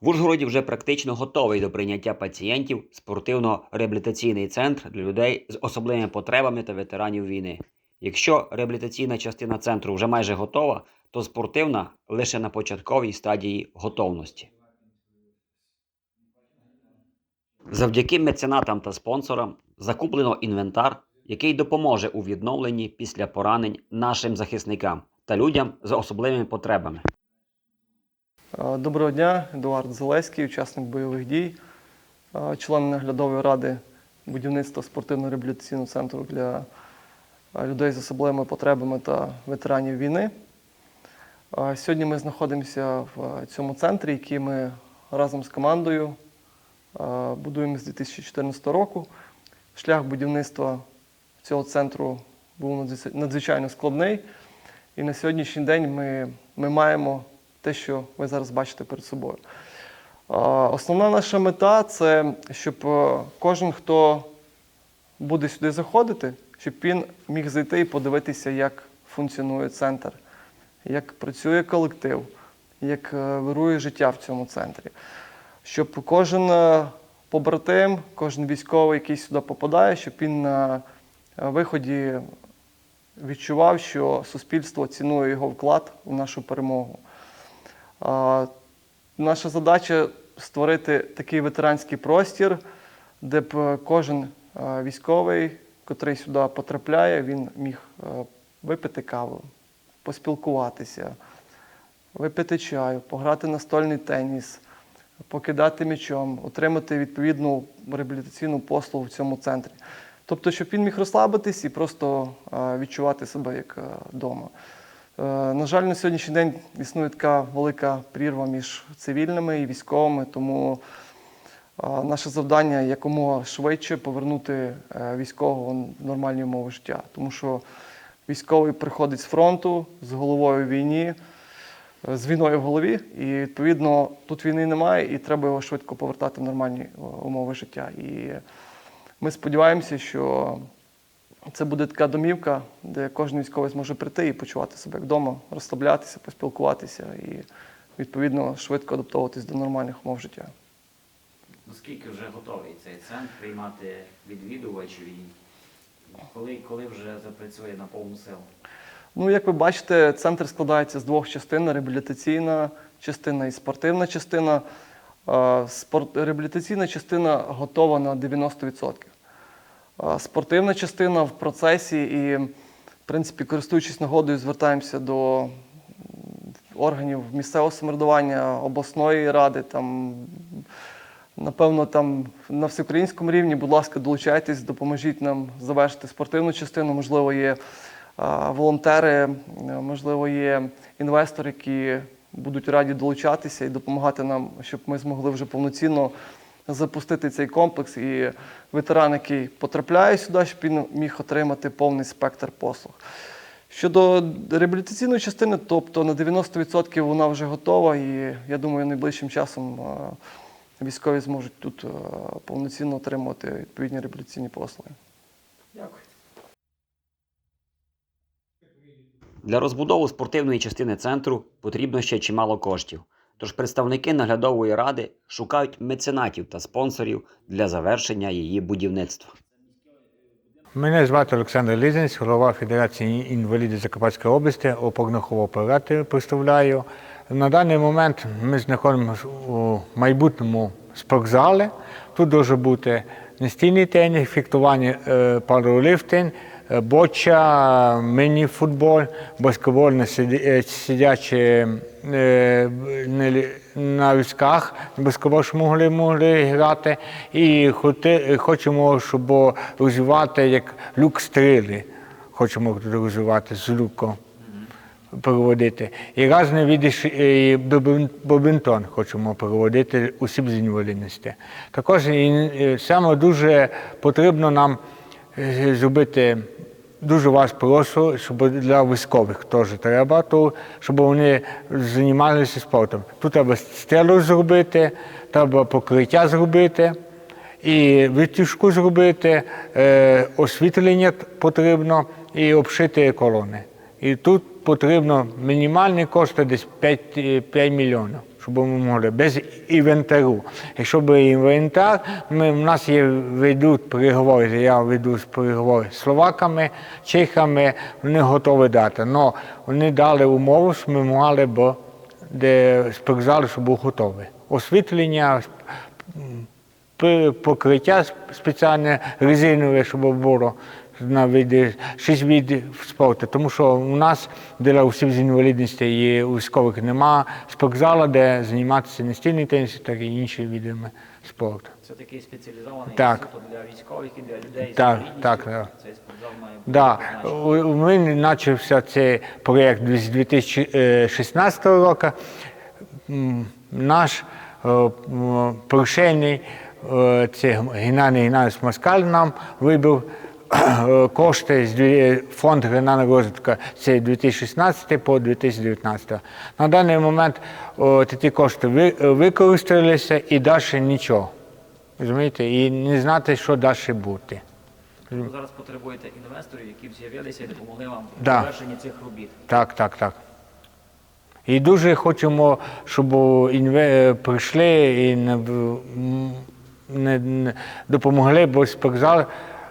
В Ужгороді вже практично готовий до прийняття пацієнтів спортивно-реабілітаційний центр для людей з особливими потребами та ветеранів війни. Якщо реабілітаційна частина центру вже майже готова, то спортивна лише на початковій стадії готовності. Завдяки меценатам та спонсорам закуплено інвентар, який допоможе у відновленні після поранень нашим захисникам та людям з особливими потребами. Е, Доброго дня, Едуард Зелеський, учасник бойових дій, е, член наглядової ради будівництва спортивно-реабілітаційного центру для людей з особливими потребами та ветеранів війни. Е, Сьогодні ми знаходимося в цьому центрі, який ми разом з командою будуємо з 2014 року. Шлях будівництва цього центру був надзвичайно складний. І на сьогоднішній день ми, ми маємо те, що ви зараз бачите перед собою. Основна наша мета це щоб е, кожен, хто буде сюди заходити, щоб він міг зайти і подивитися, як функціонує центр, як працює колектив, як е, вирує життя в цьому центрі. Щоб кожен е, побратим, кожен військовий, який сюди попадає, щоб він на виході відчував, що суспільство цінує його вклад в нашу перемогу. Наша задача створити такий ветеранський простір, де б е, кожен е, військовий, котрий сюди потрапляє, він міг е, випити каву, поспілкуватися, випити чаю, пограти настольний теніс, покидати м'ячом, отримати відповідну реабілітаційну послугу в цьому центрі. Тобто, щоб він міг розслабитись і просто відчувати себе як вдома. На жаль, на сьогоднішній день існує така велика прірва між цивільними і військовими, тому е, наше завдання якомога швидше повернути е, військового в нормальні умови життя. Тому що військовий приходить з фронту з головою в війні, е, з війною в голові, і відповідно тут війни немає, і треба його швидко повертати в нормальні е, умови життя. І ми сподіваємося, що це буде така домівка, де кожен військовий зможе прийти і почувати себе як вдома, розслаблятися, поспілкуватися і відповідно швидко адаптовуватись до нормальних умов життя. Наскільки вже готовий цей центр приймати відвідувачів і коли, коли вже запрацює на повну силу? Ну, як ви бачите, центр складається з двох частин: реабілітаційна частина і спортивна частина. Реабілітаційна частина готова на 90%. Спортивна частина в процесі і, в принципі, користуючись нагодою, звертаємося до органів місцевого самоврядування, обласної ради. Там, напевно, там на всеукраїнському рівні, будь ласка, долучайтесь, допоможіть нам завершити спортивну частину. Можливо, є волонтери, можливо, є інвестори, які будуть раді долучатися і допомагати нам, щоб ми змогли вже повноцінно запустити цей комплекс. І ветеран, який потрапляє сюди, щоб він міг отримати повний спектр послуг. Щодо реабілітаційної частини, тобто на 90% вона вже готова, і я думаю, найближчим часом е, військові зможуть тут е, повноцінно отримувати відповідні реабілітаційні послуги. Дякую. Для розбудови спортивної частини центру потрібно ще чимало коштів. Тож представники наглядової ради шукають меценатів та спонсорів для завершення її будівництва. Мене звати Олександр Лізенць, голова Федерації інвалідів Закарпатської області, опорного оператора представляю. На даний момент ми знаходимося у майбутньому спортзалі. Тут може бути настільний теніс, фехтування, е, пауерліфтинг, е, боча, міні-футбол, баскетбол на сиді- е, сидячі е, на візках, баскетбол, могли, могли грати. І хочемо, щоб розвивати як люк стріли. Хочемо розвивати з луком проводити. І різні види бобін- бобінтон хочемо проводити осіб з інвалідності. Також і, е, саме дуже потрібно нам е, зробити. Дуже вас прошу, щоб для військових теж треба, то, щоб вони займалися спортом. Тут треба стелу зробити, треба покриття зробити, і витяжку зробити, е, освітлення потрібно і обшити колони. І тут потрібно мінімальні кошти десь 5, 5 мільйонів, щоб ми могли без інвентару. Якщо б інвентар, ми, в нас є ведуть переговори, я веду переговори з словаками, чехами, вони готові дати. Але вони дали умову, що ми мали б де спортзал, щоб був готовий. Освітлення, покриття спеціальне резинове, щоб було на види, шість видів спорту. Тому що у нас для осіб з інвалідністю і у військових нема спортзалу, де займатися настільний теніс та й інші видами спорту. Це такий спеціалізований Так. для військових і для людей Так, інвалідністю. так, так. Цей спортзал має бути Да, у мене почався цей проєкт з 2016 року. Наш е, м, першийний е, це Геннадій Геннадійович Москаль нам вибив кошти з фонд регіонального розвитку це 2016 по 2019. На даний момент ті кошти використалися і далі нічого. Розумієте? І не знати, що далі бути. Ви зараз потребуєте інвесторів, які б з'явилися і допомогли вам в Да. завершенні цих робіт. Так, так, так. І дуже хочемо, щоб інве... прийшли і не, не, допомогли, бо спортзал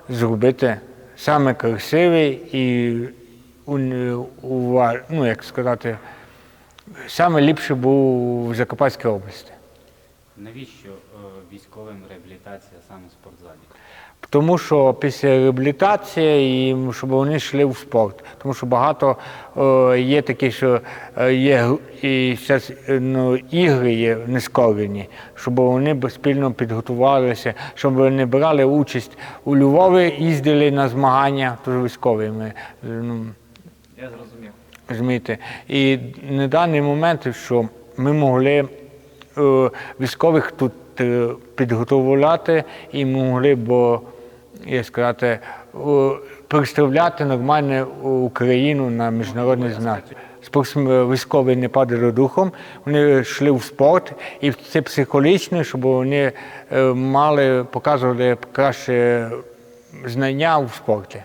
зробити саме красивий і ну, як сказати, саме ліпше був в Закарпатській області. Навіщо е, військовим реабілітація саме в спортзалі? Тому що після реабілітації, і щоб вони йшли в спорт. Тому що багато е, є такі, що е, є і зараз ну, ігри є нескорені, щоб вони спільно підготувалися, щоб вони брали участь у Львові, їздили на змагання, тож військові ми. Ну, Я зрозумів. Розумієте? І на даний момент, що ми могли військових тут е, підготовляти і могли б, як сказати, е, представляти нормально Україну на міжнародних знак. Військові не падали духом, вони йшли в спорт, і це психологічно, щоб вони е, мали, показували краще знання у спорті.